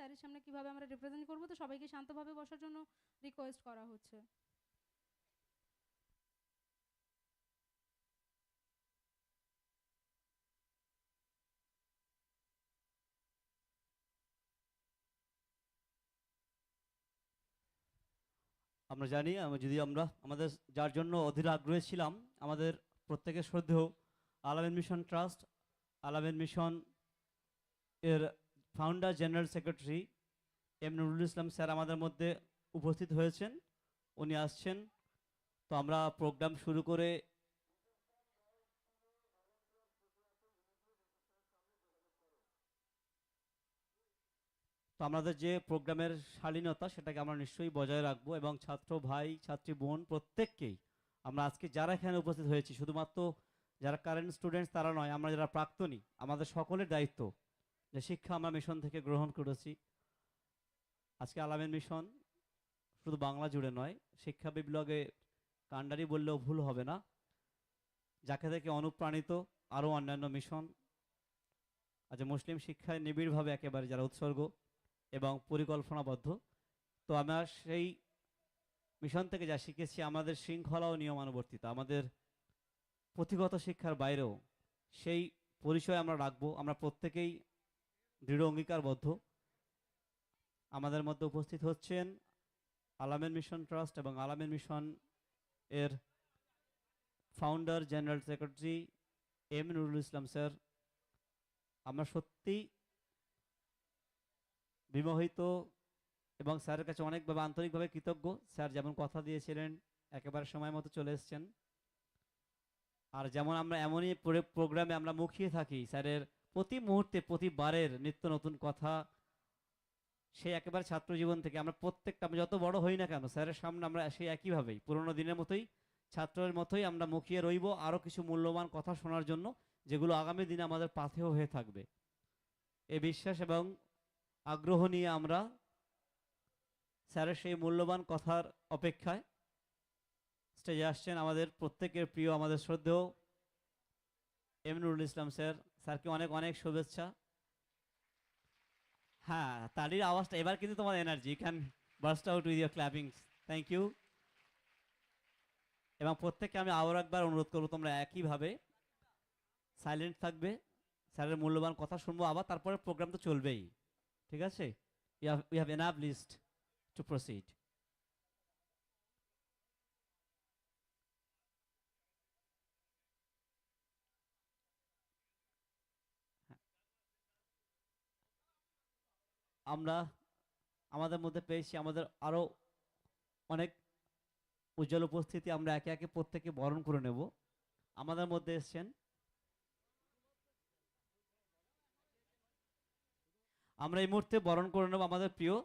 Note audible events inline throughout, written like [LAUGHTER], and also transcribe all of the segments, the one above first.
স্যারের সামনে কীভাবে আমরা রিপ্রেজেন্ট করব, তো সবাইকে শান্তভাবে বসার জন্য রিকোয়েস্ট করা হচ্ছে। আমরা জানি যদি আমরা আমাদের যার জন্য অধীর আগ্রহী ছিলাম, আমাদের প্রত্যেকের শ্রদ্ধেয় Alameen mission trust, Alameen mission এর founder general secretary M Nurul Islam sir আমাদের মধ্যে উপস্থিত হয়েছেন। উনি আসছেন। তো আমরা প্রোগ্রাম শুরু করে তো আমাদের যে প্রোগ্রামের শালীনতা সেটাকে আমরা নিশ্চয়ই বজায় রাখব এবং ছাত্র ভাই, ছাত্রী, বোন প্রত্যেককেই আমরা আজকে যারা এখানে উপস্থিত হয়েছি, শুধুমাত্র যারা কারেন্ট স্টুডেন্টস তারা নয়, আমরা যারা প্রাক্তনী, আমাদের সকলের দায়িত্ব যে শিক্ষা আমরা মিশন থেকে গ্রহণ করেছি। আজকে আলামের মিশন শুধু বাংলা জুড়ে নয়, শিক্ষা বিপ্লবে কাণ্ডারি বললেও ভুল হবে না। যাকে থেকে অনুপ্রাণিত আরও অন্যান্য মিশন আজ মুসলিম শিক্ষায় নিবিড়ভাবে একেবারে যারা উৎসর্গ এবং পরিকল্পনাবদ্ধ, তো আমরা সেই মিশন থেকে যা শিখেছি আমাদের শৃঙ্খলা ও নিয়মানুবর্তিতা, আমাদের পুঁথিগত শিক্ষার বাইরেও সেই পরিচয় আমরা রাখব। আমরা প্রত্যেকেই দৃঢ় অঙ্গীকারবদ্ধ। আমাদের মধ্যে উপস্থিত হচ্ছেন আলামেন মিশন ট্রাস্ট এবং আলামেন মিশন এর founder general secretary M Nurul Islam sir. আমরা সত্যি বিমোহিত এবং স্যারের কাছে অনেকভাবে আন্তরিকভাবে কৃতজ্ঞ। স্যার যেমন কথা দিয়েছিলেন, একেবারে সময় মতো চলে এসেছেন। আর যেমন আমরা এমনই প্রোগ্রামে আমরা মুখিয়ে থাকি, স্যারের প্রতি মুহূর্তে, প্রতিবারের নিত্য নতুন কথা, সে একেবারে ছাত্র জীবন থেকে আমরা প্রত্যেকটা, আমরা যত বড় হই না কেন, স্যারের সামনে আমরা সেই একইভাবেই, পুরোনো দিনের মতোই, ছাত্রের মতোই আমরা মুখিয়ে রইব আরও কিছু মূল্যবান কথা শোনার জন্য, যেগুলো আগামী দিনে আমাদের পাথেয় হয়ে থাকবে। এ বিশ্বাস এবং আগ্রহ নিয়ে আমরা স্যারের সেই মূল্যবান কথার অপেক্ষায় স্টেজে আসছেন আমাদের প্রত্যেকের প্রিয়, আমাদের শ্রদ্ধেয় এম নুরুল ইসলাম স্যার। স্যারকে অনেক অনেক শুভেচ্ছা। হ্যাঁ তালির আওয়াজটা, এবার কিন্তু তোমার energy can burst out with your clapping thank you এবং প্রত্যেককে আমি আবার একবার অনুরোধ করব, তোমরা একইভাবে সাইলেন্ট থাকবে। স্যারের মূল্যবান কথা শুনব আবার, তারপরে প্রোগ্রাম তো চলবেই। ঠিক আছে? We have enough list to proceed আমরা আমাদের মধ্যে পেয়েছি, আমাদের আরও অনেক উজ্জ্বল উপস্থিতি আমরা একে একে প্রত্যেকে বরণ করে নেব। আমাদের মধ্যে এসছেন আমরা এই মুহূর্তে বরণ করে নেব আমাদের প্রিয়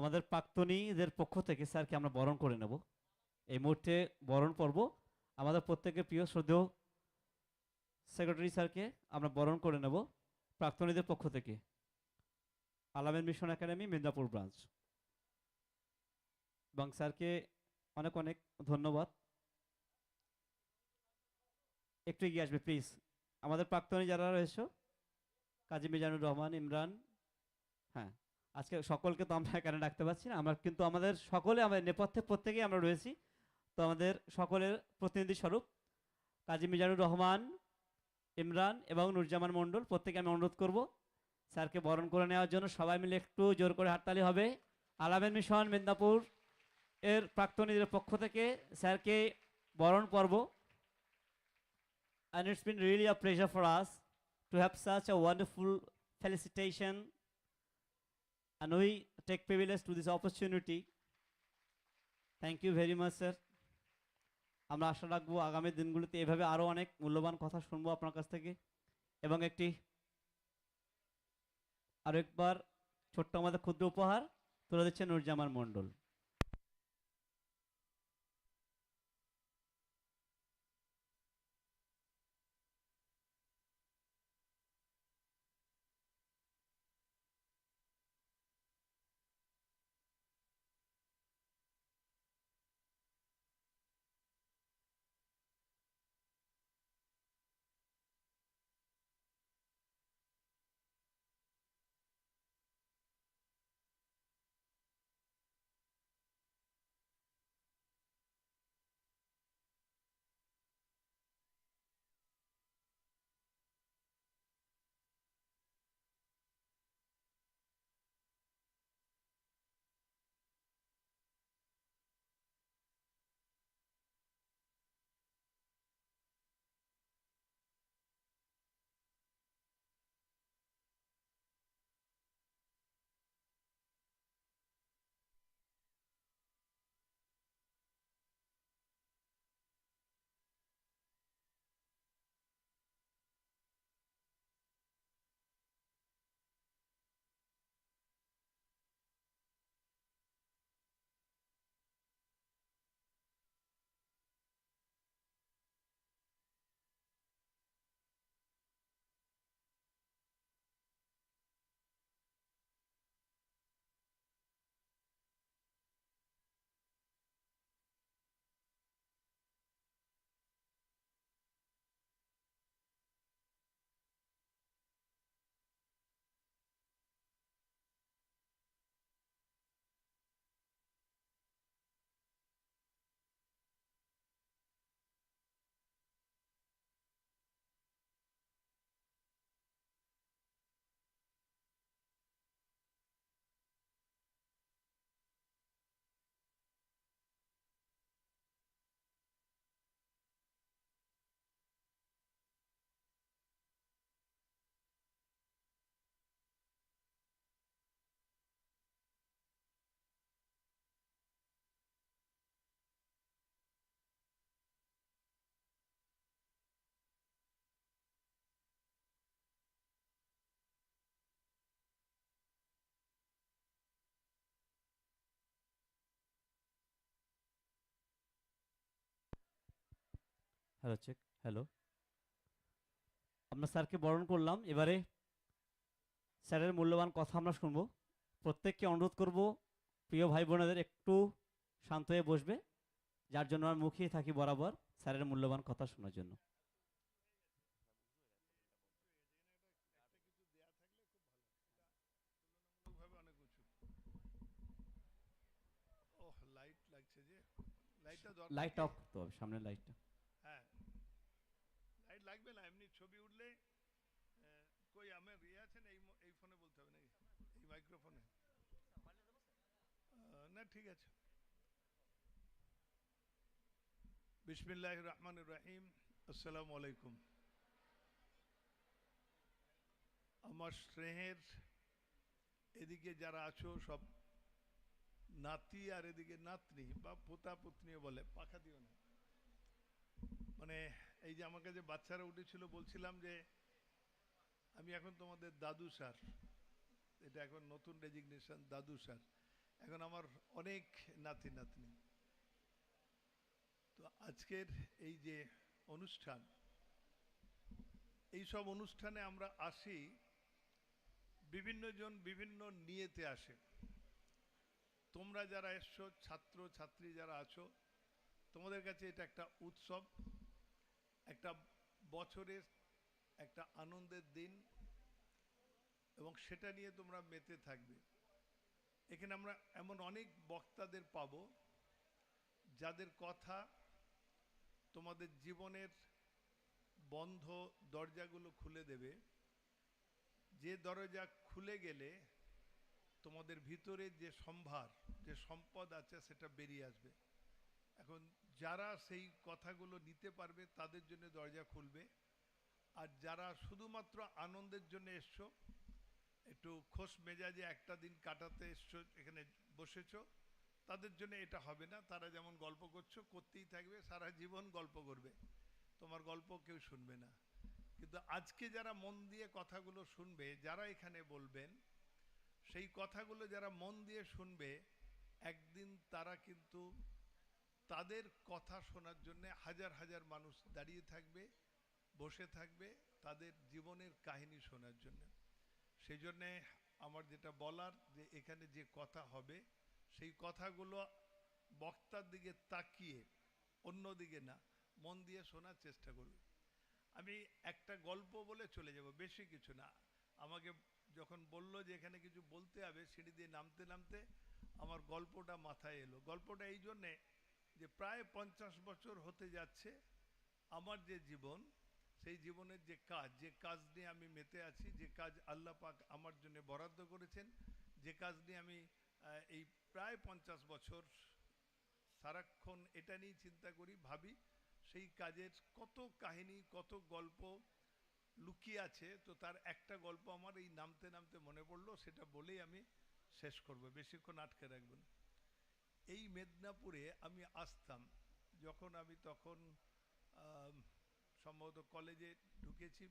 আমাদের প্রাক্তনীদের পক্ষ থেকে স্যারকে আমরা বরণ করে নেব। এই মুহূর্তে বরণ পর্ব। আমাদের প্রত্যেকের প্রিয় শ্রদ্ধেয় সেক্রেটারি স্যারকে আমরা বরণ করে নেব প্রাক্তনীদের পক্ষ থেকে। Alameen mission academy, Midnapore branch. এবং স্যারকে অনেক অনেক ধন্যবাদ। একটু এগিয়ে আসবে প্লিজ আমাদের প্রাক্তনী যারা রয়েছে, কাজী মিজানুর রহমান, ইমরান হ্যাঁ। আজকে সকলকে তো আমরা এখানে ডাকতে পারছি না? আমরা কিন্তু আমাদের সকলে, আমাদের নেপথ্যে প্রত্যেকেই আমরা রয়েছি। তো আমাদের সকলের প্রতিনিধি স্বরূপ কাজী মিজানুর রহমান, ইমরান এবং নুরজামান মণ্ডল প্রত্যেকে আমি অনুরোধ করব স্যারকে বরণ করে নেওয়ার জন্য সবাই মিলে একটু জোর করে হাততালি হবে। আলামের মিশন মেদিনীপুর এর প্রাক্তনীদের পক্ষ থেকে স্যারকে বরণ পর্ব। And it's been really a pleasure for us to have such a wonderful felicitation and we take privilege to this opportunity. Thank you very much, sir. আমরা আশা রাখব আগামী দিনগুলিতে এভাবে আরও অনেক মূল্যবান কথা শুনব আপনার কাছ থেকে এবং একটি আরও একবার ছোট্ট আমাদের ক্ষুদ্র উপহার তুলে দিচ্ছে Nurjaman Mondal hello check hello আমরা স্যারকে বরণ করলাম। এবারে স্যারের মূল্যবান কথা আমরা শুনব। প্রত্যেককে অনুরোধ করব প্রিয় ভাই বোনেদের একটু শান্ত হয়ে বসবে। যার জন্য আমরা মুখিয়ে থাকি বরাবর স্যারের মূল্যবান কথা শোনার জন্য। লাইট লাগছে যে। লাইটটা লাইট? অফ করতে হবে সামনের লাইটটা হ্যাঁ লাইট লাগবে না এমনি ছবি উঠলে আহ, কই আমার ইয়ে আছেন এই ম- এই ফোনে বলতে হবে নাকি এই মাইক্রোফোনে আহ, না ঠিক আছে। বিসমিল্লাহ রহমান রাহিম। আসসালামু আলাইকুম। আমার স্নেহের এদিকে যারা আছো, সব নাতি আর এদিকে নাতনি বা পোতা পুতনিও বলে, পাখা দিও না। মানে এই যে আমার কাছে বাচ্চারা উঠেছিল, বলছিলাম যে আমি এখন তোমাদের দাদু স্যার। এটা এখন নতুন রেজিগনেশন দাদু স্যার। এখন আমার অনেক নাতি নাতনি। তো আজকের এই যে অনুষ্ঠান, এই সব অনুষ্ঠানে আমরা আসি বিভিন্ন জন বিভিন্ন নিয়েতে আসে। তোমরা যারা এসছো, ছাত্র, ছাত্রী যারা আছো, তোমাদের কাছে এটা একটা উৎসব, একটা বছরের, একটা আনন্দের দিন, এবং সেটা নিয়ে তোমরা মেতে থাকবে। এখানে আমরা এমন অনেক বক্তাদের পাবো, যাদের কথা তোমাদের জীবনের বন্ধ দরজাগুলো খুলে দেবে। যে দরজা খুলে গেলে তোমাদের ভিতরে যে সম্ভার, যে সম্পদ আছে সেটা বেরিয়ে আসবে। এখন যারা সেই কথাগুলো নিতে পারবে, তাদের জন্য দরজা খুলবে। আর যারা শুধুমাত্র আনন্দের জন্য এসছো একটু খোশ মেজাজে একটা দিন কাটাতে এসছো, এখানে বসেছো, তাদের জন্য এটা হবে না। তারা যেমন গল্প করছ, করতেই থাকবে, সারা জীবন গল্প করবে। তোমার গল্প কেউ শুনবে না। কিন্তু আজকে যারা মন দিয়ে কথাগুলো শুনবে, যারা এখানে বলবেন, সেই কথাগুলো যারা মন দিয়ে শুনবে, একদিন তারা কিন্তু তাদের কথা শোনার জন্য হাজার হাজার মানুষ দাঁড়িয়ে থাকবে, বসে থাকবে তাদের জীবনের কাহিনী শোনার জন্য। সেই জন্যে আমার যেটা বলার যে এখানে যে কথা হবে, সেই কথাগুলো বক্তার দিকে তাকিয়ে অন্য দিকে না, মন দিয়ে শোনার চেষ্টা করবে। আমি একটা গল্প বলে চলে যাব, বেশি কিছু না। আমাকে যখন বলল যে এখানে কিছু বলতে হবে, সিঁড়ি দিয়ে নামতে নামতে আমার গল্পটা মাথায় এলো। গল্পটা এই জন্যে যে প্রায় পঞ্চাশ বছর হতে যাচ্ছে, আমার যে জীবন সেই জীবনের যে কাজ যে কাজ নিয়ে আমি মেতে আছি, যে কাজ আল্লাহ পাক আমার জন্য বরাদ্দ করেছেন, যে কাজ নিয়ে আমি এই প্রায় পঞ্চাশ বছর সারাক্ষণ এটা নিয়েই চিন্তা করি, ভাবি সেই কাজের কত কাহিনী, কত গল্প লুকিয়ে আছে, তো তার একটা গল্প আমার এই নামতে নামতে মনে পড়ল, সেটা বলেই আমি শেষ করব, বেশিক্ষণ আটকে রাখব না। এই মেদিনীপুরে আমি আসতাম, যখন আমি তখন সম্ভবত কলেজে ঢুকেছি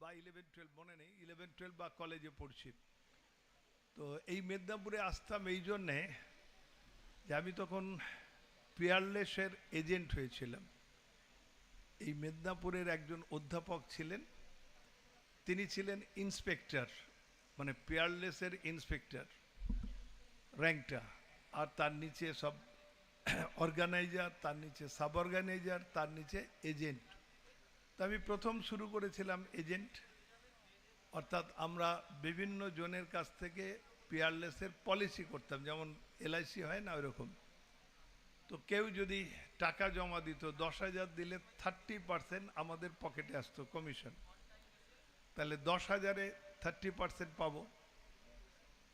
বা ইলেভেন টুয়েলভ মনে নেই ইলেভেন টুয়েলভ বা কলেজে পড়ছি। তো এই মেদিনীপুরে আসতাম এই জন্যে যে আমি তখন পিয়ারলেসের এজেন্ট হয়েছিলাম। এই মেদিনীপুরের একজন অধ্যাপক ছিলেন, তিনি ছিলেন ইন্সপেক্টর মানে পিয়ারলেসের ইন্সপেক্টর র্যাঙ্কটা আর তার নিচে সব [COUGHS] অর্গানাইজার তার নিচে সাব অর্গানাইজার তার নিচে এজেন্ট তো আমি প্রথম শুরু করেছিলাম এজেন্ট অর্থাৎ আমরা বিভিন্ন জনের কাছ থেকে পিয়ারলেসের পলিসি করতাম, যেমন এলআইসি হয় না ওইরকম। তো কেউ যদি টাকা জমা দিত, দশ হাজার দিলে থার্টি পার্সেন্ট আমাদের পকেটে আসতো কমিশন তাহলে দশ হাজারে থার্টি পার্সেন্ট পাবো।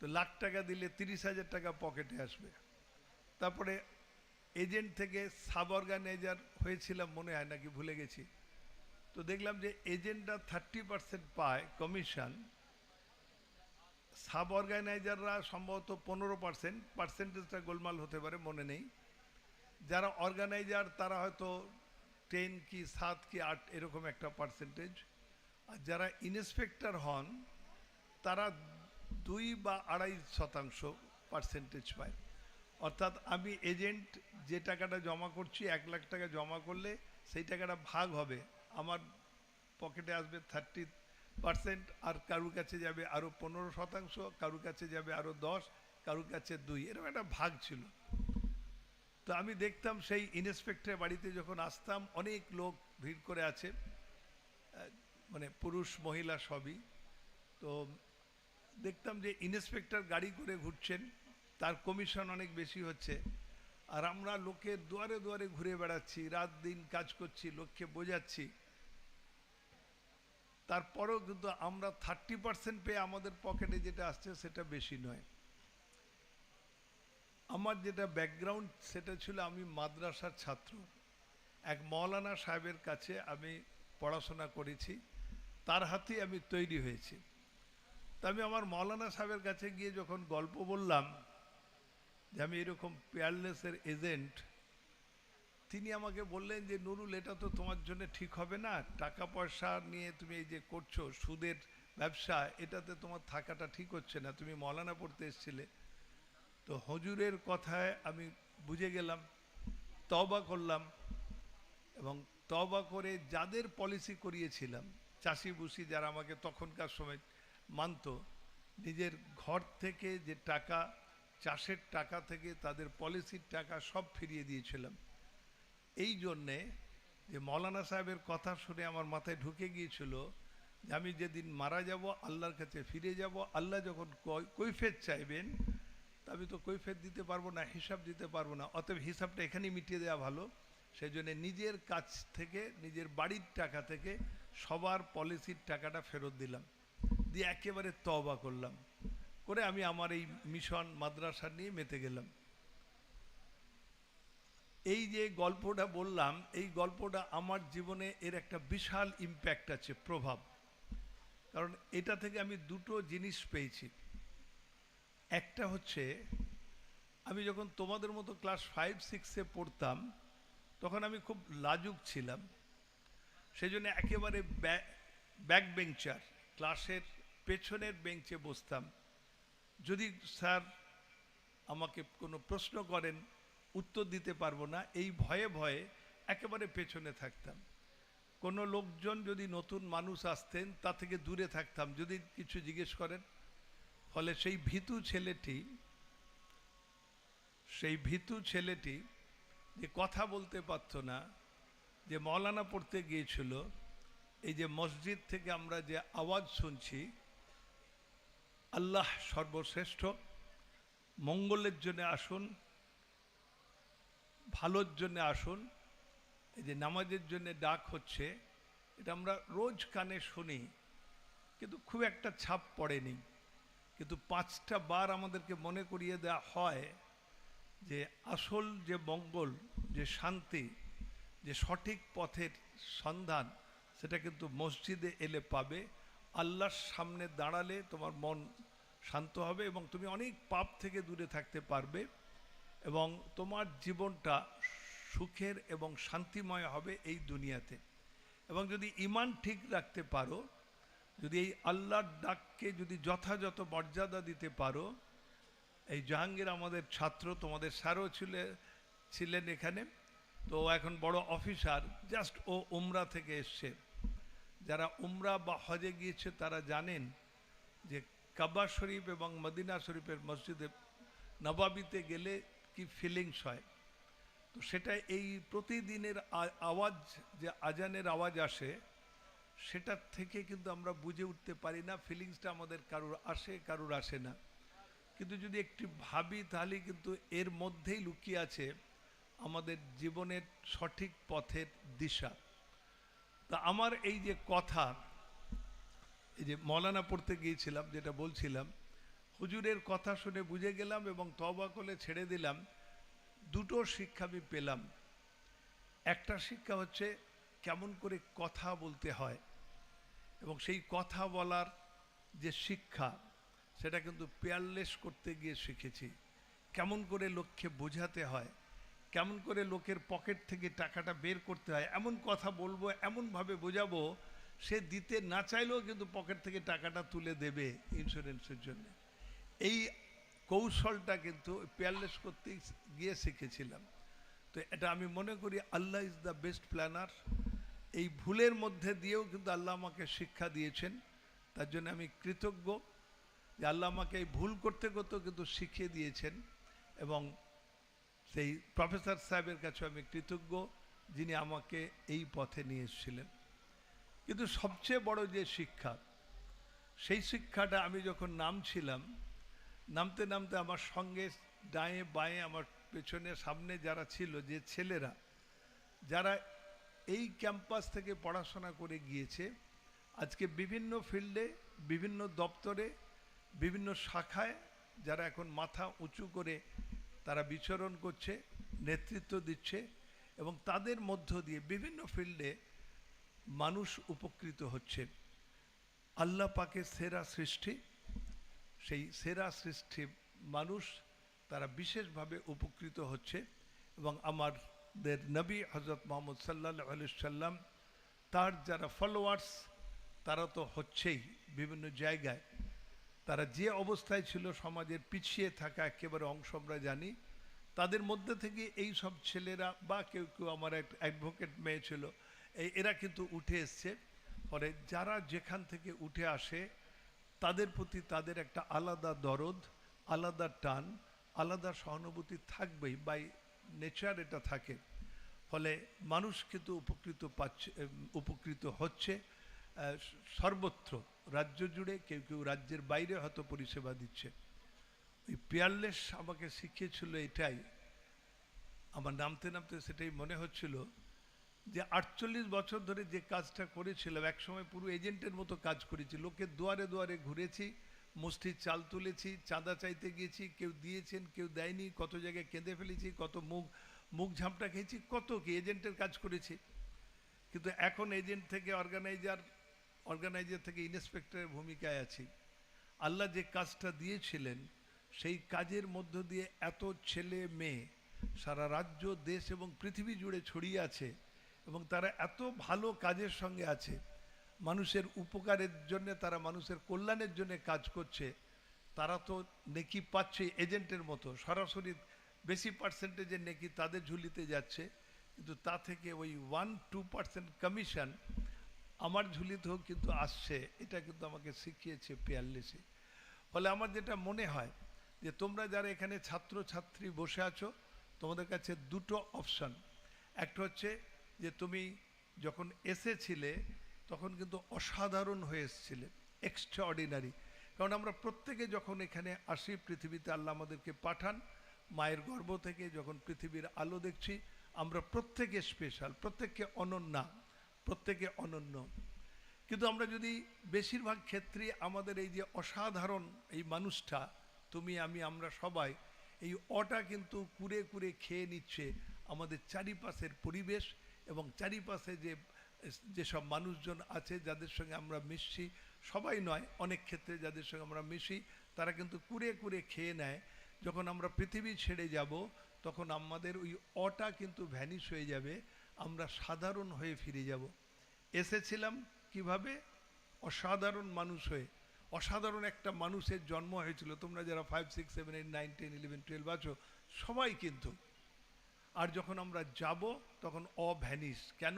তো লাখ টাকা দিলে তিরিশ হাজার টাকা পকেটে আসবে। তারপরে এজেন্ট থেকে সাব অর্গানাইজার হয়েছিলাম মনে হয় নাকি ভুলে গেছি। তো দেখলাম যে এজেন্টরা থার্টি পার্সেন্ট পায় কমিশন। সাব অর্গানাইজাররা সম্ভবত পনেরো পার্সেন্ট, পার্সেন্টেজটা গোলমাল হতে পারে, মনে নেই। যারা অর্গানাইজার, তারা হয়তো টেন কি সাত কি আট এরকম একটা পার্সেন্টেজ। আর যারা ইন্সপেক্টর হন, তারা দুই বা আড়াই শতাংশ পার্সেন্টেজ পায়। অর্থাৎ আমি এজেন্ট যে টাকাটা জমা করছি, এক লাখ টাকা জমা করলে সেই টাকাটা ভাগ হবে। আমার পকেটে আসবে থার্টি পার্সেন্ট আর কারুর কাছে যাবে আরও পনেরো শতাংশ, কারুর কাছে যাবে আরও দশ, কারুর কাছে দুই। এরকম একটা ভাগ ছিল। তো আমি দেখতাম সেই ইন্সপেক্টরের বাড়িতে যখন আসতাম, অনেক লোক ভিড় করে আছে মানে পুরুষ, মহিলা সবই। তো দেখতাম যে ইন্সপেক্টর গাড়ি করে ঘুরছেন। তার কমিশন অনেক বেশি হচ্ছে। আর আমরা লোকের দুয়ারে দুয়ারে ঘুরে বেড়াচ্ছি, রাত দিন কাজ করছি, লোককে বোঝাচ্ছি। তারপরেও কিন্তু আমরা থার্টি পার্সেন্ট পেয়ে আমাদের পকেটে যেটা আসছে সেটা বেশি নয়। আমার যেটা ব্যাকগ্রাউন্ড সেটা ছিল আমি মাদ্রাসার ছাত্র। এক মৌলানা সাহেবের কাছে আমি পড়াশোনা করেছি, তার হাতেই আমি তৈরি হয়েছি। তা আমি আমার মৌলানা সাহেবের কাছে গিয়ে যখন গল্প বললাম যে আমি এরকম পেয়ারলেসের এজেন্ট, তিনি আমাকে বললেন যে, নুরুল, এটা তো তোমার জন্য ঠিক হবে না। টাকা পয়সা নিয়ে তুমি এই যে করছ, সুদের ব্যবসা, এটাতে তোমার থাকাটা ঠিক হচ্ছে না। তুমি মৌলানা পড়তে এসেছিলে। তো হজুরের কথায় আমি বুঝে গেলাম তবা করলাম এবং তবা করে যাদের পলিসি করিয়েছিলাম, চাষি বুসি যারা আমাকে তখনকার সময় মানতো, নিজের ঘর থেকে যে টাকা চাষের টাকা থেকে তাদের পলিসির টাকা সব ফিরিয়ে দিয়েছিলাম। এই জন্যে যে মৌলানা সাহেবের কথা শুনে আমার মাথায় ঢুকে গিয়েছিল যে আমি যেদিন মারা যাব, আল্লাহর কাছে ফিরে যাব, আল্লাহ যখন কৈফিয়ত চাইবেন আমি তো কৈফিয়ত দিতে পারব না, হিসাব দিতে পারব না। অতএব হিসাবটা এখানেই মিটিয়ে দেওয়া ভালো। সেই জন্য নিজের কাছ থেকে, নিজের বাড়ির টাকা থেকে সবার পলিসির টাকাটা ফেরত দিলাম। দিয়ে একেবারে তবা করলাম। করে আমি আমার এই মিশন মাদ্রাসা নিয়ে মেতে গেলাম। এই যে গল্পটা বললাম, এই গল্পটা আমার জীবনে এর একটা বিশাল ইম্প্যাক্ট আছে, প্রভাব। কারণ এটা থেকে আমি দুটো জিনিস পেয়েছি। একটা হচ্ছে, আমি যখন তোমাদের মতো ক্লাস ফাইভ সিক্সে পড়তাম, তখন আমি খুব লাজুক ছিলাম। সেই জন্য একেবারে ব্যাক বেঞ্চার ক্লাসের পেছনের বেঞ্চে বসতাম। যদি স্যার আমাকে কোনো প্রশ্ন করেন, উত্তর দিতে পারব না, এই ভয়ে ভয়ে একেবারে পেছনে থাকতাম। কোনো লোকজন যদি নতুন মানুষ আসতেন, তা থেকে দূরে থাকতাম। যদি কিছু জিজ্ঞেস করেন, ফলে সেই ভীতু ছেলেটি, সেই ভীতু ছেলেটি যে কথা বলতে পারতো না, যে মৌলানা পড়তে গিয়েছিল, এই যে মসজিদ থেকে আমরা যে আওয়াজ শুনছি আল্লাহ সর্বশ্রেষ্ঠ, মঙ্গলের জন্য আসুন, ভালোর জন্য আসুন, এই যে নামাজের জন্য ডাক হচ্ছে, এটা আমরা রোজ কানে শুনি, কিন্তু খুব একটা ছাপ পড়েনি। কিন্তু পাঁচটা বার আমাদেরকে মনে করিয়ে দেওয়া হয় যে আসল যে মঙ্গল, যে শান্তি, যে সঠিক পথের সন্ধান, সেটা কিন্তু মসজিদে এলে পাবে। আল্লাহর সামনে দাঁড়ালে তোমার মন শান্ত হবে এবং তুমি অনেক পাপ থেকে দূরে থাকতে পারবে এবং তোমার জীবনটা সুখের এবং শান্তিময় হবে এই দুনিয়াতে। এবং যদি ইমান ঠিক রাখতে পারো, যদি এই আল্লাহর ডাককে যদি যথাযথ মর্যাদা দিতে পারো, এই জাহাঙ্গীর আমাদের ছাত্র, তোমাদের স্যারও ছিল, ছিলেন এখানে। তো এখন বড় অফিসার, জাস্ট ও উমরা থেকে এসছে। যারা উমরা বা হজে গিয়েছে, তারা জানেন যে কাবা শরীফ এবং মদিনা শরীফের মসজিদে নবাবিতে গেলে কি ফিলিংস হয়। তো সেটা এই প্রতিদিনের আওয়াজ, যে আজানের আওয়াজ আসে, সেটার থেকে কিন্তু আমরা বুঝে উঠতে পারি না ফিলিংসটা আমাদের কারুর আসে কারুর আসে না। কিন্তু যদি একটি ভাবি, তাহলে কিন্তু এর মধ্যেই লুকিয়ে আছে আমাদের জীবনের সঠিক পথের দিশা। তা আমার এই যে কথা, এই যে মলানা পড়তে গিয়েছিলাম, যেটা বলছিলাম, হুজুরের কথা শুনে বুঝে গেলাম এবং তবা করে ছেড়ে দিলাম, দুটো শিক্ষা আমি পেলাম। একটা শিক্ষা হচ্ছে কেমন করে কথা বলতে হয় এবং সেই কথা বলার যে শিক্ষা, সেটা কিন্তু পেয়ারলেস করতে গিয়ে শিখেছি। কেমন করে লক্ষ্যে বোঝাতে হয় কেমন করে লোকের পকেট থেকে টাকাটা বের করতে হয়, এমন কথা বলব এমনভাবে বোঝাবো, সে দিতে না চাইলেও কিন্তু পকেট থেকে টাকাটা তুলে দেবে ইন্স্যুরেন্সের জন্য। এই কৌশলটা কিন্তু পেয়ারলেস করতে গিয়ে শিখেছিলাম। তো এটা আমি মনে করি Allah is the best planner এই ভুলের মধ্যে দিয়েও কিন্তু আল্লাহ আমাকে শিক্ষা দিয়েছেন। তার জন্য আমি কৃতজ্ঞ যে আল্লাহ আমাকে এই ভুল করতে করতেও কিন্তু শিখিয়ে দিয়েছেন এবং সেই প্রফেসর সাহেবের কাছে আমি কৃতজ্ঞ, যিনি আমাকে এই পথে নিয়ে এসেছিলেন। কিন্তু সবচেয়ে বড় যে শিক্ষা, সেই শিক্ষাটা আমি যখন নামছিলাম, নামতে নামতে আমার সঙ্গে ডায়ে বাঁয়ে আমার পেছনে সামনে যারা ছিল, যে ছেলেরা, যারা এই ক্যাম্পাস থেকে পড়াশোনা করে গিয়েছে, আজকে বিভিন্ন ফিল্ডে, বিভিন্ন দপ্তরে, বিভিন্ন শাখায়, যারা এখন মাথা উঁচু করে তারা বিচরণ করছে, নেতৃত্ব দিচ্ছে এবং তাদের মধ্য দিয়ে বিভিন্ন ফিল্ডে মানুষ উপকৃত হচ্ছে। আল্লাহ পাকের সেরা সৃষ্টি, সেই সেরা সৃষ্টি মানুষ তারা বিশেষভাবে উপকৃত হচ্ছে এবং আমাদের নবী হজরত মোহাম্মদ সাল্লাহ আলি সাল্লাম, তার যারা ফলোয়ার্স তারা তো হচ্ছেই বিভিন্ন জায়গায়। তারা যে অবস্থায় ছিল সমাজের পিছিয়ে থাকা একেবারে অংশ আমরা জানি, তাদের মধ্যে থেকে এই সব ছেলেরা বা কেউ কেউ আমার এক অ্যাডভোকেট মেয়ে ছিল এই এরা কিন্তু উঠে এসছে। ফলে যারা যেখান থেকে উঠে আসে, তাদের প্রতি তাদের একটা আলাদা দরদ, আলাদা টান, আলাদা সহানুভূতি থাকবেই, বাই নেচার এটা থাকে। ফলে মানুষ কিন্তু উপকৃত পাচ্ছে উপকৃত হচ্ছে। সর্বত্র রাজ্য জুড়ে কেউ কেউ রাজ্যের বাইরে হয়তো পরিষেবা দিচ্ছে। ওই পিয়ারলেস আমাকে শিখিয়েছিল এটাই। আমার নামতে নামতে সেটাই মনে হচ্ছিল যে আটচল্লিশ বছর ধরে যে কাজটা করেছিলাম, একসময় পুরো এজেন্টের মতো কাজ করেছি। লোকের দুয়ারে দুয়ারে ঘুরেছি, মুষ্টির চাল তুলেছি, চাঁদা চাইতে গিয়েছি, কেউ দিয়েছেন, কেউ দেয়নি, কত জায়গায় কেঁদে ফেলেছি, কত মুখ মুখ ঝামটা খেয়েছি, কত কি এজেন্টের কাজ করেছি। কিন্তু এখন এজেন্ট থেকে অর্গানাইজার অর্গানাইজার থেকে ইন্সপেক্টরের ভূমিকায় আছি। আল্লাহ যে কাজটা দিয়েছিলেন, সেই কাজের মধ্য দিয়ে এত ছেলে মেয়ে সারা রাজ্য, দেশ এবং পৃথিবী জুড়ে ছড়িয়ে আছে এবং তারা এত ভালো কাজের সঙ্গে আছে। মানুষের উপকারের জন্য, তারা মানুষের কল্যাণের জন্য কাজ করছে। তারা তো নেকি পাচ্ছে এজেন্টের মতো। সরাসরি বেশি পার্সেন্টেজের নেকি তাদের ঝুলিতে যাচ্ছে। কিন্তু তা থেকে ওই ওয়ান টু পার্সেন্ট কমিশন আমার ঝুলিতেও কিন্তু আসছে, এটা কিন্তু আমাকে শিখিয়েছে পিয়ারলেসি ফলে আমার যেটা মনে হয় যে তোমরা যারা এখানে ছাত্র ছাত্রী বসে আছো, তোমাদের কাছে দুটো অপশন। একটা হচ্ছে যে তুমি যখন এসেছিলে, তখন কিন্তু অসাধারণ হয়ে এসেছিলে এক্সট্রা অর্ডিনারি কারণ আমরা প্রত্যেকে যখন এখানে আসি, পৃথিবীতে আল্লাহ আমাদেরকে পাঠান, মায়ের গর্ভ থেকে যখন পৃথিবীর আলো দেখছি, আমরা প্রত্যেকে স্পেশাল প্রত্যেককে অনন্যা। প্রত্যেকে অনন্য। কিন্তু আমরা যদি বেশিরভাগ ক্ষেত্রে আমাদের এই যে অসাধারণ এই মানুষটা, তুমি, আমি, আমরা সবাই, এই অটা কিন্তু কুরে কুরে খেয়ে নিচ্ছে আমাদের চারিপাশের পরিবেশ এবং চারিপাশে যে, যেসব মানুষজন আছে যাদের সঙ্গে আমরা মিশছি, সবাই নয়, অনেক ক্ষেত্রে যাদের সঙ্গে আমরা মিশি, তারা কিন্তু কুরে কুরে খেয়ে নেয়। যখন আমরা পৃথিবী ছেড়ে যাব, তখন আমাদের ওই অটা কিন্তু ভ্যানিশ হয়ে যাবে। আমরা সাধারণ হয়ে ফিরে যাব। এসেছিলাম কীভাবে? অসাধারণ মানুষ হয়ে। অসাধারণ একটা মানুষের জন্ম হয়েছিল। তোমরা যারা five six seven eight nine ten eleven twelve আছো, সবাই কিন্তু। আর যখন আমরা যাব, তখন অভ্যানিশ। কেন?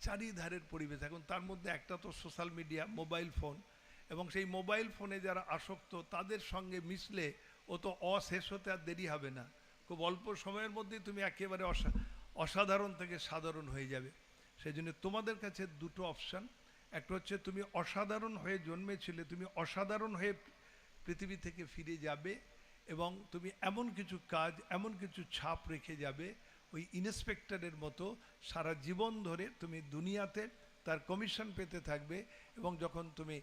চারিধারের পরিবেশ। এখন তার মধ্যে একটা তো সোশ্যাল মিডিয়া মোবাইল ফোন এবং সেই মোবাইল ফোনে যারা আসক্ত, তাদের সঙ্গে মিশলে ও তো অশেষ হতে আর দেরি হবে না। খুব অল্প সময়ের মধ্যেই তুমি একেবারে অসা অসাধারণ থেকে সাধারণ হয়ে যাবে। সেই জন্য তোমাদের কাছে দুটো অপশান। একটা হচ্ছে তুমি অসাধারণ হয়ে জন্মেছিলে, তুমি অসাধারণ হয়ে পৃথিবী থেকে ফিরে যাবে এবং তুমি এমন কিছু কাজ, এমন কিছু ছাপ রেখে যাবে, ওই ইন্সপেক্টরের মতো সারা জীবন ধরে তুমি দুনিয়াতে তার কমিশন পেতে থাকবে এবং যখন তুমি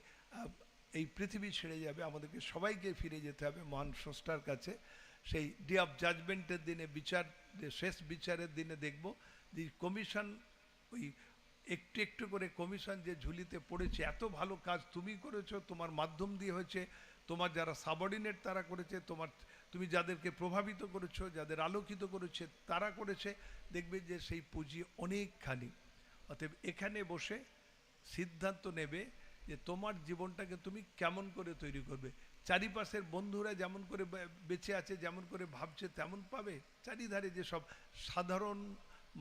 এই পৃথিবী ছেড়ে যাবে, আমাদেরকে সবাইকে ফিরে যেতে হবে মহান স্রষ্টার কাছে। সেই ডে অফ জাজমেন্টের দিনে বিচার শেষ বিচারের দিনে দেখব যে কমিশন ওই একটু একটু করে কমিশন যে ঝুলিতে পড়েছে, এত ভালো কাজ তুমি করেছ, তোমার মাধ্যম দিয়ে হয়েছে, তোমার যারা সাবঅর্ডিনেট তারা করেছে, তোমার, তুমি যাদেরকে প্রভাবিত করেছ, যাদের আলোকিত করেছে, তারা করেছে, দেখবে যে সেই পুঁজি অনেকখানি। অতএব এখানে বসে সিদ্ধান্ত নেবে যে তোমার জীবনটাকে তুমি কেমন করে তৈরি করবে। চারিপাশের বন্ধুরা যেমন করে বেঁচে আছে, যেমন করে ভাবছে, তেমন পাবে। চারিধারে যেসব সাধারণ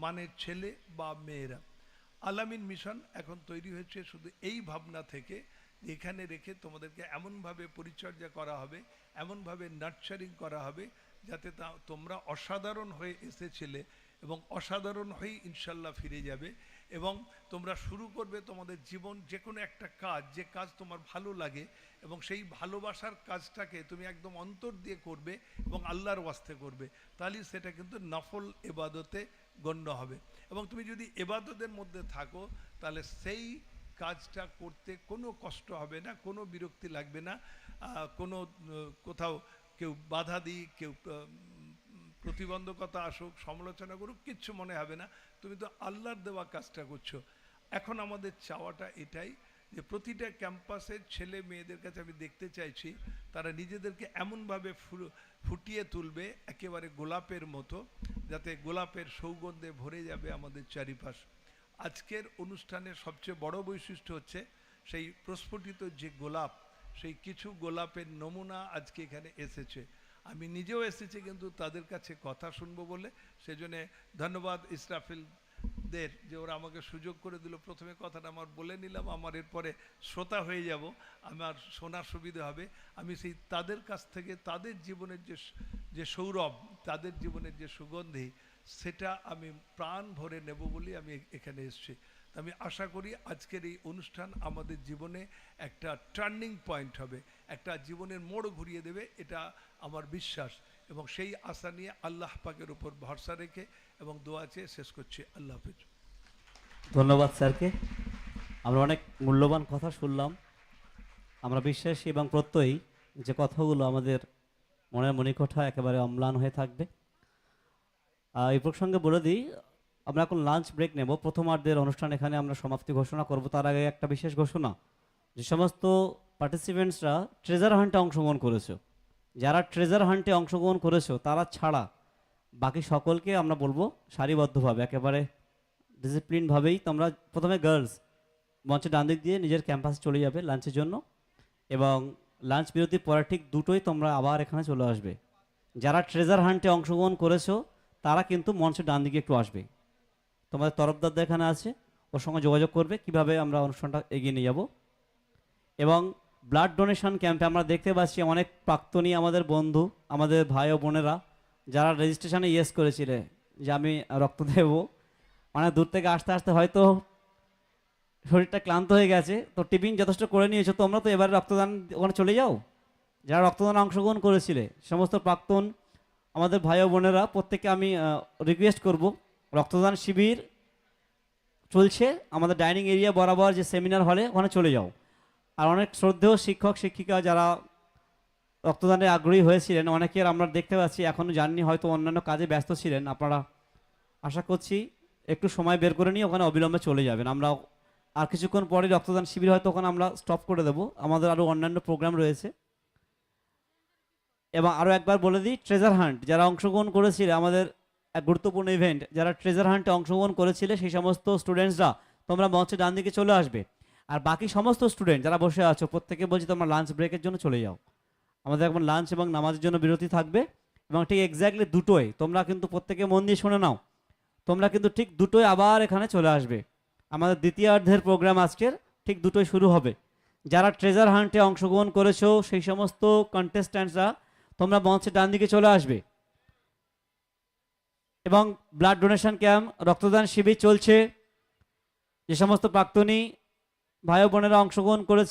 মানের ছেলে বা মেয়েরা। আলামিন মিশন এখন তৈরি হয়েছে শুধু এই ভাবনা থেকে এখানে রেখে তোমাদেরকে এমনভাবে পরিচর্যা করা হবে, এমনভাবে নার্চারিং করা হবে, যাতে তা, তোমরা অসাধারণ হয়ে এসেছিলে। এবং অসাধারণ হয়েই ইনশাল্লাহ ফিরে যাবে এবং তোমরা শুরু করবে তোমাদের জীবন যে কোনো একটা কাজ, যে কাজ তোমার ভালো লাগে এবং সেই ভালোবাসার কাজটাকে তুমি একদম অন্তর দিয়ে করবে এবং আল্লাহর ওয়াস্তে করবে, তাহলে সেটা কিন্তু নফল এবাদতে গণ্য হবে। এবং তুমি যদি এবাদতের মধ্যে থাকো, তাহলে সেই কাজটা করতে কোনো কষ্ট হবে না, কোনো বিরক্তি লাগবে না। কোনো কোথাও কেউ বাধা দিই কেউ প্রতিবন্ধকতা আসুক, সমালোচনা করুক, কিচ্ছু মনে হবে না। তুমি তো আল্লাহর দেওয়া কাজটা করছ। এখন আমাদের চাওয়াটা এটাই যে প্রতিটা ক্যাম্পাসের ছেলে মেয়েদের কাছে আমি দেখতে চাইছি, তারা নিজেদেরকে এমনভাবে ফুটিয়ে তুলবে, একেবারে গোলাপের মতো, যাতে গোলাপের সৌগন্ধে ভরে যাবে আমাদের চারিপাশ। আজকের অনুষ্ঠানের সবচেয়ে বড় বৈশিষ্ট্য হচ্ছে, সেই প্রস্ফুটিত যে গোলাপ, সেই কিছু গোলাপের নমুনা আজকে এখানে এসেছে। আমি নিজেও এসেছি কিন্তু তাদের কাছে কথা শুনব বলে। সেজন্য ধন্যবাদ ইসরাফিল দের যে ওরা আমাকে সুযোগ করে দিল। প্রথমে কথাটা আমার বলে নিলাম, আমার এরপরে শ্রোতা হয়ে যাব, আমার শোনার সুবিধা হবে। আমি সেই তাদের কাছ থেকে তাদের জীবনের যে যে সৌরভ, তাদের জীবনের যে সুগন্ধি, সেটা আমি প্রাণ ভরে নেব বলেই আমি এখানে এসেছি। আমি আশা করি আজকের এই অনুষ্ঠান আমাদের জীবনে একটা টার্নিং পয়েন্ট হবে, একটা জীবনের মোড় ঘুরিয়ে দেবে, এটা আমার বিশ্বাস। এবং সেই আশা নিয়ে আল্লাহ পাকের উপর ভরসা রেখে এবং দোয়া চেয়ে শেষ করছি। আল্লাহ হাফিজ। ধন্যবাদ স্যারকে। আমরা অনেক মূল্যবান কথা শুনলাম। আমরা বিশ্বাসী এবং প্রত্যয়ী যে কথাগুলো আমাদের মনের মণিকোঠা একেবারে অম্লান হয়ে থাকবে। এই প্রসঙ্গে বলে দিই আমরা এখন লাঞ্চ ব্রেক নেব। প্রথমার্ধের অনুষ্ঠান এখানে আমরা সমাপ্তি ঘোষণা করব। তার আগে একটা বিশেষ ঘোষণা। যে সমস্ত পার্টিসিপেন্টসরা ট্রেজার হান্টে অংশগ্রহণ করেছ। যারা ট্রেজার হান্টে অংশগ্রহণ করেছ, তারা ছাড়া বাকি সকলকে আমরা বলব সারিবদ্ধভাবে, একেবারে ডিসিপ্লিনভাবেই তোমরা প্রথমে গার্লস মঞ্চে ডান দিক দিয়ে নিজের ক্যাম্পাসে চলে যাবে লাঞ্চের জন্য। এবং লাঞ্চ বিরতির পরে ঠিক দুটোই তোমরা আবার এখানে চলে আসবে। যারা ট্রেজার হান্টে অংশগ্রহণ করেছ, তারা কিন্তু মঞ্চের ডান দিকে একটু আসবে। তোমাদের তরফদারদের এখানে আছে, ওর সঙ্গে যোগাযোগ করবে, কীভাবে আমরা অনুষ্ঠানটা এগিয়ে নিয়ে যাব। এবং ব্লাড ডোনেশন ক্যাম্পে আমরা দেখতে পাচ্ছি অনেক প্রাক্তনী আমাদের বন্ধু, আমাদের ভাই ও বোনেরা, যারা রেজিস্ট্রেশনে ইয়েস করেছিলে, যে আমি রক্ত দেব। মানে দূর থেকে আসতে আসতে হয়তো শরীরটা ক্লান্ত হয়ে গেছে। তো টিফিন যথেষ্ট করে নিয়েছো, তোমরা তো এবারে রক্তদান ওখানে চলে যাও। যারা রক্তদানে অংশগ্রহণ করেছিলে, সমস্ত প্রাক্তন আমাদের ভাই ও বোনেরা, প্রত্যেককে আমি রিকোয়েস্ট করব রক্তদান শিবির চলছে। আমাদের ডাইনিং এরিয়া বরাবর যে সেমিনার হলে ওখানে চলে যাও। আর অনেক শ্রদ্ধেয় শিক্ষক, শিক্ষিকা যারা রক্তদানে আগ্রহী হয়েছিলেন, অনেকের আমরা দেখতে পাচ্ছি এখনও জাননি, হয়তো অন্যান্য কাজে ব্যস্ত ছিলেন। আপনারা আশা করছি একটু সময় বের করে নিয়ে ওখানে অবিলম্বে চলে যাবেন। আমরা আর কিছুক্ষণ পরে রক্তদান শিবির হয়তো ওখানে আমরা স্টপ করে দেবো। আমাদের আরও অন্যান্য প্রোগ্রাম রয়েছে। এবং আরও একবার বলে দিই ট্রেজার হান্ট যারা অংশগ্রহণ করেছিল আমাদের এক গুরুত্বপূর্ণ ইভেন্ট যারা ট্রেজার হান্টে অংশগ্রহণ করেছিলে, সেই সমস্ত স্টুডেন্টসরা তোমরা মঞ্চে ডান দিকে চলে আসবে। আর বাকি সমস্ত স্টুডেন্ট যারা বসে আছো প্রত্যেকে বলছি তোমরা লাঞ্চ ব্রেকের জন্য চলে যাও। আমাদের এখন লাঞ্চ এবং নামাজের জন্য বিরতি থাকবে এবং ঠিক এক্স্যাক্টলি দুটোই তোমরা কিন্তু প্রত্যেকে মন দিয়ে শুনে নাও। তোমরা কিন্তু ঠিক দুটোই আবার এখানে চলে আসবে। আমাদের দ্বিতীয়ার্ধের প্রোগ্রাম আজকের ঠিক দুটোই শুরু হবে। যারা ট্রেজার হান্টে অংশগ্রহণ করেছ, সেই সমস্ত কন্টেস্ট্যান্টসরা তোমরা মঞ্চের ডান দিকে চলে আসবে। এবং ব্লাড ডোনেশন ক্যাম্প রক্তদান শিবির চলছে। যে সমস্ত প্রাক্তনী ভাই বোনেরা অংশগ্রহণ করেছে